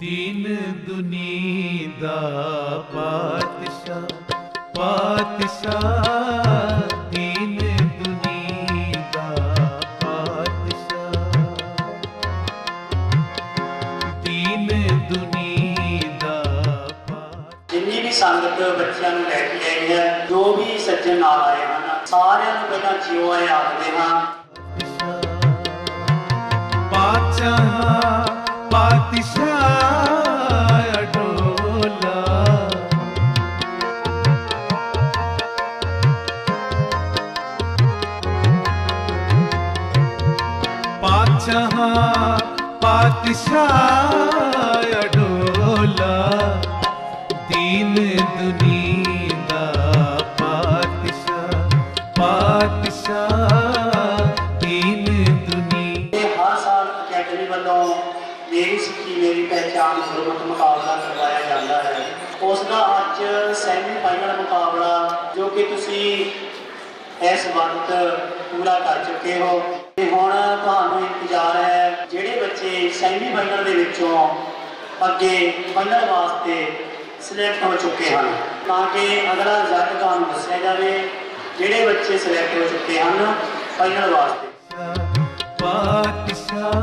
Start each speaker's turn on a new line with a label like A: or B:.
A: ਦੀਨ ਦੁਨੀ ਦਾ ਪਾਤਸ਼ਾਹ ਪਾਤਸ਼ਾਹ ਦੀਨ ਦੁਨੀ ਦਾ ਪਾਤਸ਼ਾਹ ਦੀਨ ਦੁਨੀ ਦਾ
B: ਜਿੰਨੀ ਵੀ ਸੰਗਤ ਬੱਚਿਆਂ ਨੂੰ ਲੈ ਕੇ ਆਈ ਹੈ ਜੋ ਵੀ ਸੱਜਣ ਨਾਲ ਆਏ ਹਨ ਸਾਰਿਆਂ ਨੂੰ ਪਹਿਲਾਂ ਜਿਉ ਆਏ ਆਖਦੇ ਹਾਂ
A: ਪਾਤਸ਼ਾਹ ਪਾਤਸ਼ਾਹ ਪਾਤਸ਼ਾਹ ਪਾਤਸ਼ਾਹ ਅਡੋਲਾ, ਦੀਨ ਦੁਨੀ ਦਾ ਪਾਤਸ਼ਾਹ ਪਾਤਸ਼ਾਹ ਦੀਨ ਦੁਨੀ।
B: ਹਰ ਸਾਲ ਅਕੈਡਮੀ ਵੱਲੋਂ ਮੇਰੀ ਸਿੱਖੀ, ਮੇਰੀ ਪਹਿਚਾਨ ਗੁਰਮਤ ਮੁਕਾਬਲਾ ਕਰਵਾਇਆ ਜਾਂਦਾ ਹੈ। ਉਸ ਦਾ ਅੱਜ ਸੈਮੀ ਫਾਈਨਲ ਮੁਕਾਬਲਾ, ਜੋ ਕਿ ਤੁਸੀਂ ਇਸ ਵਕਤ ਪੂਰਾ ਕਰ ਚੁੱਕੇ ਹੋ। ਤੇ ਹੁਣ ਤੁਹਾਨੂੰ ਇੰਤਜ਼ਾਰ ਬੱਚੇ ਸੈਮੀ ਦੇ ਵਿੱਚੋਂ ਅੱਗੇ ਫਾਈਨਲ ਵਾਸਤੇ ਸਿਲੈਕਟ ਹੋ ਚੁੱਕੇ ਹਨ। ਤਾਂ ਕਿ ਅਗਲਾ ਰਿਜ਼ਲਟ ਤੁਹਾਨੂੰ ਦੱਸਿਆ ਜਾਵੇ, ਜਿਹੜੇ ਬੱਚੇ ਸਿਲੈਕਟ ਹੋ ਚੁੱਕੇ ਹਨ ਫਾਈਨਲ ਵਾਸਤੇ।
A: ਪਾਤਸ਼ਾਹ